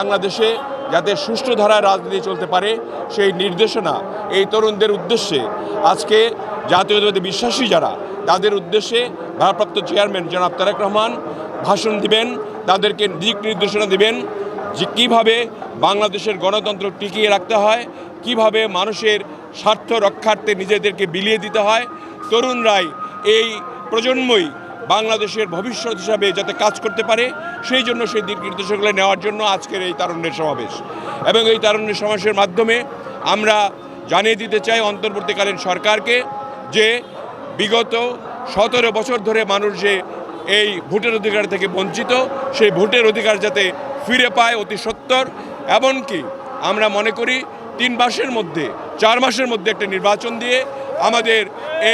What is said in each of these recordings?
বাংলাদেশে যাতে সুষ্ঠু ধারায় রাজনীতি চলতে পারে, সেই নির্দেশনা এই তরুণদের উদ্দেশ্যে আজকে জাতীয়তাবাদী বিশ্বাসী যারা, তাদের উদ্দেশ্যে ভারপ্রাপ্ত চেয়ারম্যান জনাব তারেক রহমান ভাষণ দিবেন, তাদেরকে দিক নির্দেশনা দিবেন যে কীভাবে বাংলাদেশের গণতন্ত্র টিকিয়ে রাখতে হয়, কীভাবে মানুষের স্বার্থ রক্ষার্থে নিজেদেরকে বিলিয়ে দিতে হয়। তরুণরাই এই প্রজন্মই বাংলাদেশের ভবিষ্যৎ হিসাবে যাতে কাজ করতে পারে, সেই জন্য সেই দিক নির্দেশগুলো নেওয়ার জন্য আজকের এই তারুণ্যের সমাবেশ। এবং এই তারুণ্যের সমাবেশের মাধ্যমে আমরা জানিয়ে দিতে চাই অন্তর্বর্তীকালীন সরকারকে যে বিগত সতেরো বছর ধরে মানুষ যে এই ভোটের অধিকার থেকে বঞ্চিত, সেই ভোটের অধিকার যাতে ফিরে পায় অতি সত্তর। এমনকি আমরা মনে করি তিন মাসের মধ্যে, চার মাসের মধ্যে একটা নির্বাচন দিয়ে আমাদের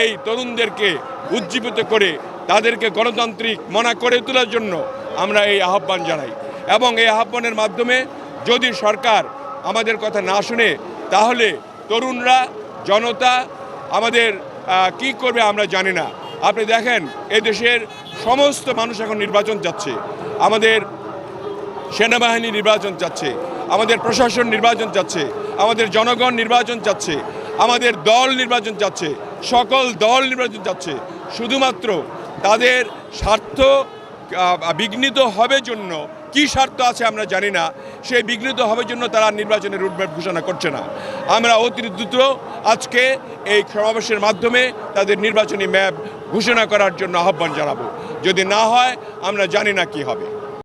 এই তরুণদেরকে উজ্জীবিত করে তাদেরকে গণতান্ত্রিক মনা করে তোলার জন্য আমরা এই আহ্বান জানাই। এবং এই আহ্বানের মাধ্যমে যদি সরকার আমাদের কথা না শুনে, তাহলে তরুণরা, জনতা আমাদের কি করবে আমরা জানি না। আপনি দেখেন দেশের সমস্ত মানুষ এখন নির্বাচন চাচ্ছে। আমাদের সেনাবাহিনী নির্বাচন চাচ্ছে, আমাদের প্রশাসন নির্বাচন চাচ্ছে, আমাদের জনগণ নির্বাচন চাচ্ছে, আমাদের দল নির্বাচন চাচ্ছে, সকল দল নির্বাচন চাচ্ছে। শুধুমাত্র তাদের স্বার্থ বিঘ্নিত হবে জন্য কি স্বার্থ আছে আমরা জানি না। সেই বিঘ্নিত হবে জন্য তারা নির্বাচনের রুটম্যাপ ঘোষণা করছে না। আমরা অতি দ্রুত আজকে এই সমাবেশের মাধ্যমে তাদের নির্বাচনী ম্যাপ ঘোষণা করার জন্য আহ্বান জানাব। যদি না হয়, আমরা জানি না কি হবে।